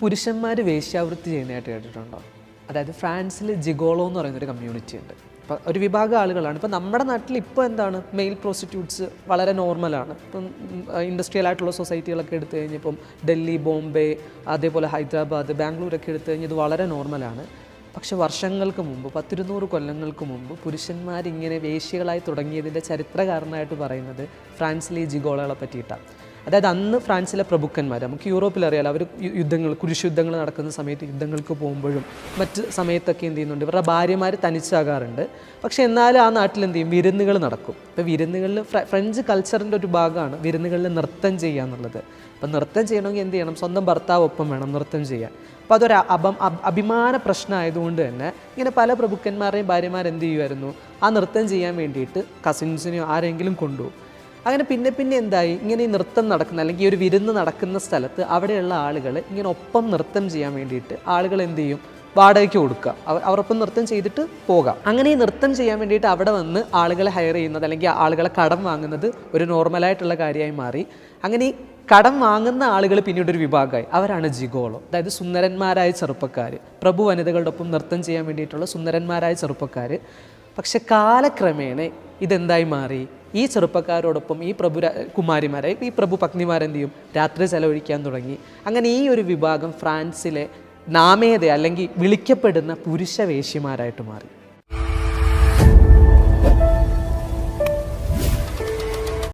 പുരുഷന്മാർ വേശ്യാവൃത്തി ചെയ്യുന്നതായിട്ട് കേട്ടിട്ടുണ്ടോ? അതായത് ഫ്രാൻസിൽ ജിഗോളോ എന്ന് പറയുന്നൊരു കമ്മ്യൂണിറ്റി ഉണ്ട്. ഇപ്പം ഒരു വിഭാഗം ആളുകളാണ്. ഇപ്പം നമ്മുടെ നാട്ടിൽ ഇപ്പോൾ എന്താണ്? മെയിൽ പ്രോസ്റ്റിറ്റ്യൂട്ട്സ് വളരെ നോർമലാണ് ഇപ്പം ഇൻഡസ്ട്രിയൽ ആയിട്ടുള്ള സൊസൈറ്റികളൊക്കെ എടുത്തു കഴിഞ്ഞപ്പം ഡൽഹി ബോംബെ അതേപോലെ ഹൈദരാബാദ് ബാംഗ്ലൂരൊക്കെ എടുത്തു കഴിഞ്ഞാൽ ഇത് വളരെ നോർമലാണ് പക്ഷെ വർഷങ്ങൾക്ക് മുമ്പ് പത്തിരുന്നൂറ് കൊല്ലങ്ങൾക്ക് മുമ്പ് പുരുഷന്മാരിങ്ങനെ വേശ്യകളായി തുടങ്ങിയതിന്റെ ചരിത്രകാരനായിട്ട് പറയുന്നത് ഫ്രാൻസിലെ ജിഗോളകളെ പറ്റിയിട്ടാണ്. അതായത് അന്ന് ഫ്രാൻസിലെ പ്രഭുക്കന്മാർ നമുക്ക് യൂറോപ്പിൽ അറിയാലോ അവർ യുദ്ധങ്ങൾ കുരിശുദ്ധങ്ങൾ നടക്കുന്ന സമയത്ത് യുദ്ധങ്ങൾക്ക് പോകുമ്പോഴും മറ്റ് സമയത്തൊക്കെ എന്ത് ചെയ്യുന്നുണ്ട് ഇവരുടെ ഭാര്യമാർ തനിച്ചാകാറുണ്ട്. പക്ഷേ എന്നാലും ആ നാട്ടിൽ എന്ത് ചെയ്യും? വിരുന്നുകൾ നടക്കും. ഇപ്പോൾ വിരുന്നുകളിൽ ഫ്രഞ്ച് കൾച്ചറിന്റെ ഒരു ഭാഗമാണ് വിരുന്നുകളിൽ നൃത്തം ചെയ്യുക എന്നുള്ളത്. അപ്പം നൃത്തം ചെയ്യണമെങ്കിൽ എന്ത് ചെയ്യണം? സ്വന്തം ഭർത്താവ് ഒപ്പം വേണം നൃത്തം ചെയ്യാൻ. അപ്പോൾ അതൊരു അപം അഭിമാന പ്രശ്നമായതുകൊണ്ട് തന്നെ ഇങ്ങനെ പല പ്രഭുക്കന്മാരെയും ഭാര്യമാരെന്ത് ചെയ്യുമായിരുന്നു? ആ നൃത്തം ചെയ്യാൻ വേണ്ടിയിട്ട് കസിൻസിനെയോ ആരെങ്കിലും കൊണ്ടുപോകും. അങ്ങനെ പിന്നെ പിന്നെ എന്തായി? ഇങ്ങനെ ഈ നൃത്തം നടക്കുന്ന അല്ലെങ്കിൽ ഒരു വിരുന്ന് നടക്കുന്ന സ്ഥലത്ത് അവിടെയുള്ള ആളുകൾ ഇങ്ങനെ ഒപ്പം നൃത്തം ചെയ്യാൻ വേണ്ടിയിട്ട് ആളുകൾ എന്ത് ചെയ്യും? വാടകയ്ക്ക് കൊടുക്കുക. അവർ അവരൊപ്പം നൃത്തം ചെയ്തിട്ട് പോകാം. അങ്ങനെ ഈ നൃത്തം ചെയ്യാൻ വേണ്ടിയിട്ട് അവിടെ വന്ന് ആളുകളെ ഹയർ ചെയ്യുന്നത് അല്ലെങ്കിൽ ആളുകളെ കടം വാങ്ങുന്നത് ഒരു നോർമലായിട്ടുള്ള കാര്യമായി മാറി. അങ്ങനെ ഈ കടം വാങ്ങുന്ന ആളുകൾ പിന്നീട് ഒരു വിഭാഗമായി. അവരാണ് ജിഗോളോ. അതായത് സുന്ദരന്മാരായ ചെറുപ്പക്കാർ പ്രഭു വനിതകളുടെ ഒപ്പം നൃത്തം ചെയ്യാൻ വേണ്ടിയിട്ടുള്ള സുന്ദരന്മാരായ ചെറുപ്പക്കാർ പക്ഷെ കാലക്രമേണ ഇതെന്തായി മാറി? ഈ ചെറുപ്പക്കാരോടൊപ്പം ഈ പ്രഭു കുമാരിമാരെ ഈ പ്രഭു പത്നിമാരെന്ത് ചെയ്യും? രാത്രി ചെലവഴിക്കാൻ തുടങ്ങി. അങ്ങനെ ഈ ഒരു വിഭാഗം ഫ്രാൻസിലെ നാമേത അല്ലെങ്കിൽ വിളിക്കപ്പെടുന്ന പുരുഷവേഷിമാരായിട്ട് മാറി.